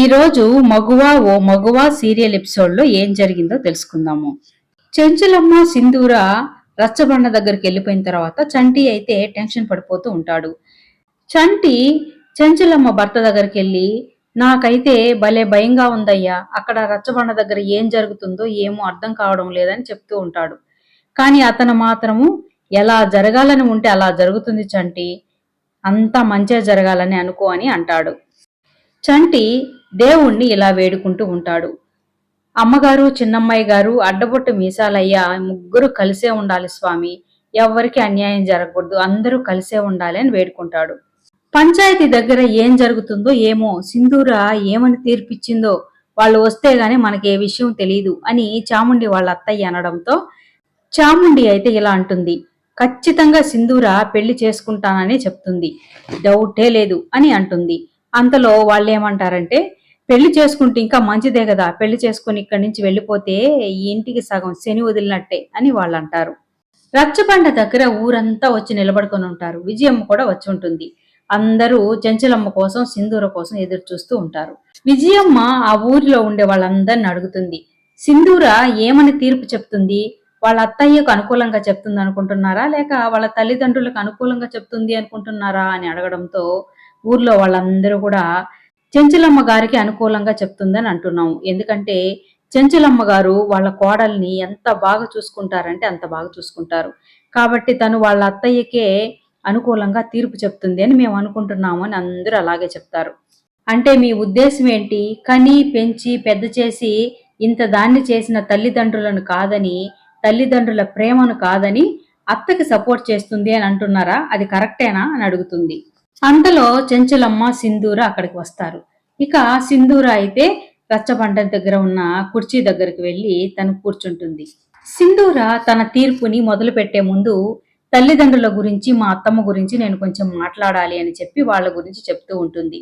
ఈరోజు మగువా ఓ మగువా సీరియల్ ఎపిసోడ్లో ఏం జరిగిందో తెలుసుకుందాము. చెంచులమ్మ సింధూర రచ్చబండ దగ్గరికి వెళ్ళిపోయిన తర్వాత చంటి అయితే టెన్షన్ పడిపోతూ ఉంటాడు. చంటి చెంచులమ్మ భర్త దగ్గరికి వెళ్ళి నాకైతే భలే భయంగా ఉందయ్యా అక్కడ రచ్చబండ దగ్గర ఏం జరుగుతుందో ఏమో అర్థం కావడం లేదని చెప్తూ ఉంటాడు. కానీ అతను మాత్రము ఎలా జరగాలని ఉంటే అలా జరుగుతుంది చంటి అంతా మంచిగా జరగాలని అనుకో అని అంటాడు. చంటి దేవుణ్ణి ఇలా వేడుకుంటూ ఉంటాడు. అమ్మగారు చిన్నమ్మాయి గారు అడ్డబొట్టు మీసాలయ్యా ముగ్గురు కలిసే ఉండాలి స్వామి. ఎవ్వరికి అన్యాయం జరగకూడదు. అందరూ కలిసే ఉండాలి అని వేడుకుంటాడు. పంచాయతీ దగ్గర ఏం జరుగుతుందో ఏమో సింధూర ఏమని తీర్పిచ్చిందో వాళ్ళు వస్తే గాని మనకి ఏ విషయం తెలియదు అని చాముండి వాళ్ళ అత్తయ్య అనడంతో చాముండి అయితే ఇలా అంటుంది. ఖచ్చితంగా సింధూర పెళ్ళి చేసుకుంటానని చెప్తుంది. డౌటే లేదు అని అంటుంది. అంతలో వాళ్ళు ఏమంటారంటే పెళ్ళి చేసుకుంటే ఇంకా మంచిదే కదా పెళ్ళి చేసుకుని ఇక్కడి నుంచి వెళ్ళిపోతే ఈ ఇంటికి సగం శని వదిలినట్టే అని వాళ్ళు అంటారు. రచ్చబండ దగ్గర ఊరంతా వచ్చి నిలబడుకొని ఉంటారు. విజయమ్మ కూడా వచ్చి ఉంటుంది. అందరూ చెంచలమ్మ కోసం సింధూర కోసం ఎదురు చూస్తూ ఉంటారు. విజయమ్మ ఆ ఊరిలో ఉండే వాళ్ళందరిని అడుగుతుంది. సింధూర ఏమని తీర్పు చెప్తుంది? వాళ్ళ అత్తయ్యకు అనుకూలంగా చెప్తుంది అనుకుంటున్నారా? లేక వాళ్ళ తల్లిదండ్రులకు అనుకూలంగా చెప్తుంది అనుకుంటున్నారా? అని అడగడంతో ఊర్లో వాళ్ళందరూ కూడా చెంచలమ్మ గారికి అనుకూలంగా చెప్తుందని అంటున్నాము. ఎందుకంటే చెంచలమ్మ గారు వాళ్ళ కోడల్ని ఎంత బాగా చూసుకుంటారంటే అంత బాగా చూసుకుంటారు. కాబట్టి తను వాళ్ళ అత్తయ్యకే అనుకూలంగా తీర్పు చెప్తుంది అని మేము అనుకుంటున్నాము అని అందరూ అలాగే చెప్తారు. అంటే మీ ఉద్దేశం ఏంటి? కని పెంచి పెద్ద చేసి ఇంత దాన్ని చేసిన తల్లిదండ్రులను కాదని తల్లిదండ్రుల ప్రేమను కాదని అత్తకి సపోర్ట్ చేస్తుంది అని అంటున్నారా? అది కరెక్టేనా అని అడుగుతుంది. అంతలో చెంచలమ్మ సింధూర అక్కడికి వస్తారు. ఇక సింధూర అయితే రచ్చబండ దగ్గర ఉన్న కుర్చీ దగ్గరికి వెళ్ళి తను కూర్చుంటుంది. సింధూర తన తీర్పుని మొదలు పెట్టే ముందు తల్లిదండ్రుల గురించి మా అత్తమ్మ గురించి నేను కొంచెం మాట్లాడాలి అని చెప్పి వాళ్ళ గురించి చెప్తూ ఉంటుంది.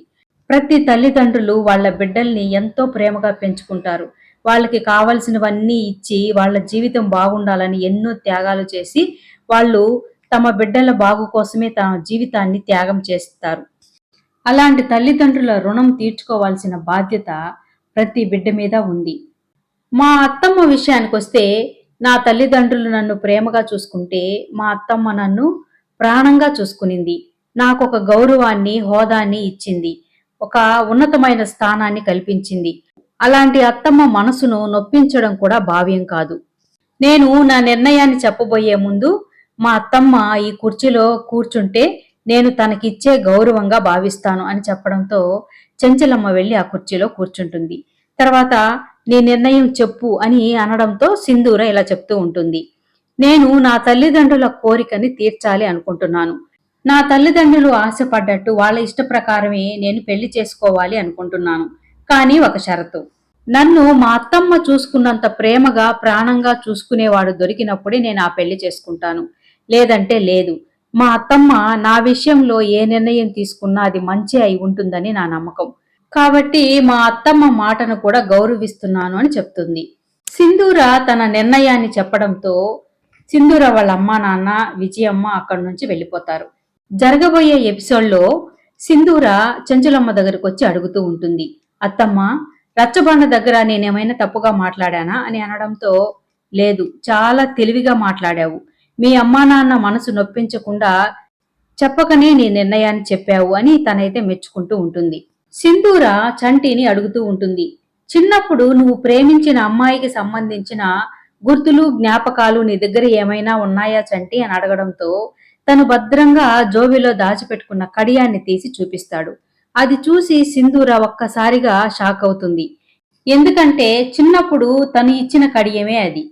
ప్రతి తల్లిదండ్రులు వాళ్ళ బిడ్డల్ని ఎంతో ప్రేమగా పెంచుకుంటారు. వాళ్ళకి కావలసినవన్నీ ఇచ్చి వాళ్ళ జీవితం బాగుండాలని ఎన్నో త్యాగాలు చేసి వాళ్ళు తమ బిడ్డల బాగు కోసమే తమ జీవితాన్ని త్యాగం చేస్తారు. అలాంటి తల్లిదండ్రుల రుణం తీర్చుకోవాల్సిన బాధ్యత ప్రతి బిడ్డ మీద ఉంది. మా అత్తమ్మ విషయానికి వస్తే నా తల్లిదండ్రులు నన్ను ప్రేమగా చూసుకుంటే మా అత్తమ్మ నన్ను ప్రాణంగా చూసుకునింది. నాకు ఒక గౌరవాన్ని హోదాన్ని ఇచ్చింది. ఒక ఉన్నతమైన స్థానాన్ని కల్పించింది. అలాంటి అత్తమ్మ మనసును నొప్పించడం కూడా భావ్యం కాదు. నేను నా నిర్ణయాన్ని చెప్పబోయే ముందు మా అత్తమ్మ ఈ కుర్చీలో కూర్చుంటే నేను తనకిచ్చే గౌరవంగా భావిస్తాను అని చెప్పడంతో చెంచలమ్మ వెళ్ళి ఆ కుర్చీలో కూర్చుంటుంది. తర్వాత నీ నిర్ణయం చెప్పు అని అనడంతో సింధూర ఇలా చెప్తూ ఉంటుంది. నేను నా తల్లిదండ్రుల కోరికని తీర్చాలి అనుకుంటున్నాను. నా తల్లిదండ్రులు ఆశపడ్డట్టు వాళ్ళ ఇష్ట ప్రకారమే నేను పెళ్ళి చేసుకోవాలి అనుకుంటున్నాను. కానీ ఒక షరతు. నన్ను మా అత్తమ్మ చూసుకున్నంత ప్రేమగా ప్రాణంగా చూసుకునేవాడు దొరికినప్పుడే నేను ఆ పెళ్ళి చేసుకుంటాను. లేదంటే లేదు. మా అత్తమ్మ నా విషయంలో ఏ నిర్ణయం తీసుకున్నా అది మంచి అయి ఉంటుందని నా నమ్మకం. కాబట్టి మా అత్తమ్మ మాటను కూడా గౌరవిస్తున్నాను అని చెప్తుంది. సింధూర తన నిర్ణయాన్ని చెప్పడంతో సింధూర వాళ్ళ అమ్మ నాన్న విజయమ్మ అక్కడి నుంచి వెళ్ళిపోతారు. జరగబోయే ఎపిసోడ్లో సింధూర చెంచులమ్మ దగ్గరకు వచ్చి అడుగుతూ ఉంటుంది. అత్తమ్మ రచ్చబండ దగ్గర నేనేమైనా తప్పుగా మాట్లాడానా? అని అనడంతో లేదు చాలా తెలివిగా మాట్లాడావు. మీ అమ్మా నాన్న మనసు నొప్పించకుండా చెప్పకనే నీ నిర్ణయాన్ని చెప్పావు అని తనైతే మెచ్చుకుంటూ ఉంటుంది. సింధూర చంటిని అడుగుతూ ఉంటుంది. చిన్నప్పుడు నువ్వు ప్రేమించిన అమ్మాయికి సంబంధించిన గుర్తులు జ్ఞాపకాలు నీ దగ్గర ఏమైనా ఉన్నాయా చంటి అని అడగడంతో తను భద్రంగా జోబిలో దాచిపెట్టుకున్న కడియాన్ని తీసి చూపిస్తాడు. అది చూసి సింధూర ఒక్కసారిగా షాక్ అవుతుంది. ఎందుకంటే చిన్నప్పుడు తను ఇచ్చిన కడియమే అది.